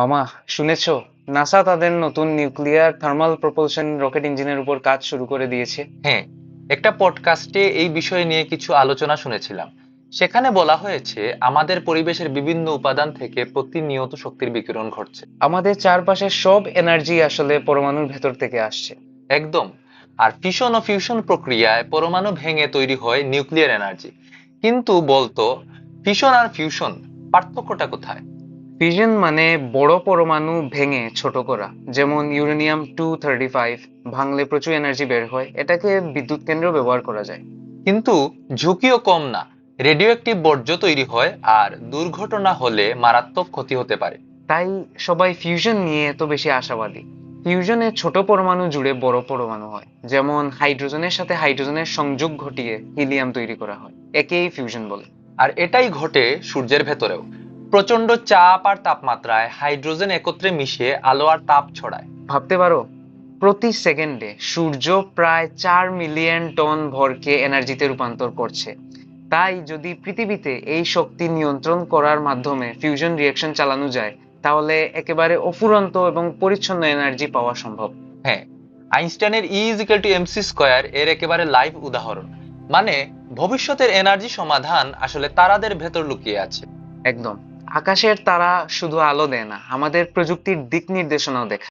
মামা শুনেছো? নাসা তাদের নতুন নিউক্লিয়ার থার্মাল প্রপলশন রকেট ইঞ্জিনের উপর কাজ শুরু করে দিয়েছে। হ্যাঁ একটা পডকাস্টে এই বিষয় নিয়ে কিছু আলোচনা শুনেছিলাম। সেখানে বলা হয়েছে আমাদের পরিবেশের বিভিন্ন উপাদান থেকে প্রতিনিয়ত শক্তির বিকিরণ ঘটছে। আমাদের চারপাশের সব এনার্জি আসলে পরমাণুর ভেতর থেকে আসছে। একদম। আর ফিশন ও ফিউশন প্রক্রিয়ায় পরমাণু ভেঙে তৈরি হয় নিউক্লিয়ার এনার্জি কিন্তু বলতো ফিশন আর ফিউশন পার্থক্যটা কোথায়? ফিশন মানে বড় পরমাণু ভেঙে ছোট করা যেমন ইউরেনিয়াম টু থার্টি ফাইভ ভাঙলে প্রচুর এনার্জি বের হয় এটাকে বিদ্যুৎ কেন্দ্র ব্যবহার করা যায়। কিন্তু ঝুঁকিও কম না রেডিও একটি বর্জ্য তৈরি হয় আর দুর্ঘটনা হলে মারাত্মক ক্ষতি হতে পারে। তাই সবাই ফিউশন নিয়ে এত বেশি আশাবাদী। ফিউশনে ছোট পরমাণু জুড়ে বড় পরমাণু হয় যেমন হাইড্রোজেনের সাথে হাইড্রোজেনের সংযোগ ঘটিয়ে হিলিয়াম তৈরি করা হয় একেই ফিউশন বলে। আর এটাই ঘটে সূর্যের ভেতরেও। প্রচণ্ড চাপ আর তাপমাত্রায় হাইড্রোজেন একত্রে মিশে আলো আর তাপ ছড়ায়। ভাবতে পারো প্রতি সেকেন্ডে সূর্য প্রায় চার মিলিয়ন টন ভরকে এনার্জিতে রূপান্তর করছে। তাই যদি পৃথিবীতে এই শক্তি নিয়ন্ত্রণ করার মাধ্যমে ফিউশন রিঅ্যাকশন চালানো যায় তাহলে একেবারে অফুরন্ত এবং পরিচ্ছন্ন এনার্জি পাওয়া সম্ভব। হ্যাঁ আইনস্টাইনের E equal to MC square এর একেবারে লাইভ উদাহরণ। মানে ভবিষ্যতের এনার্জি সমাধান আসলে তারাদের ভেতর লুকিয়ে আছে। একদম। আকাশের তারা শুধু আলো দেয় না আমাদের প্রযুক্তির দিক নির্দেশনাও দেখায়।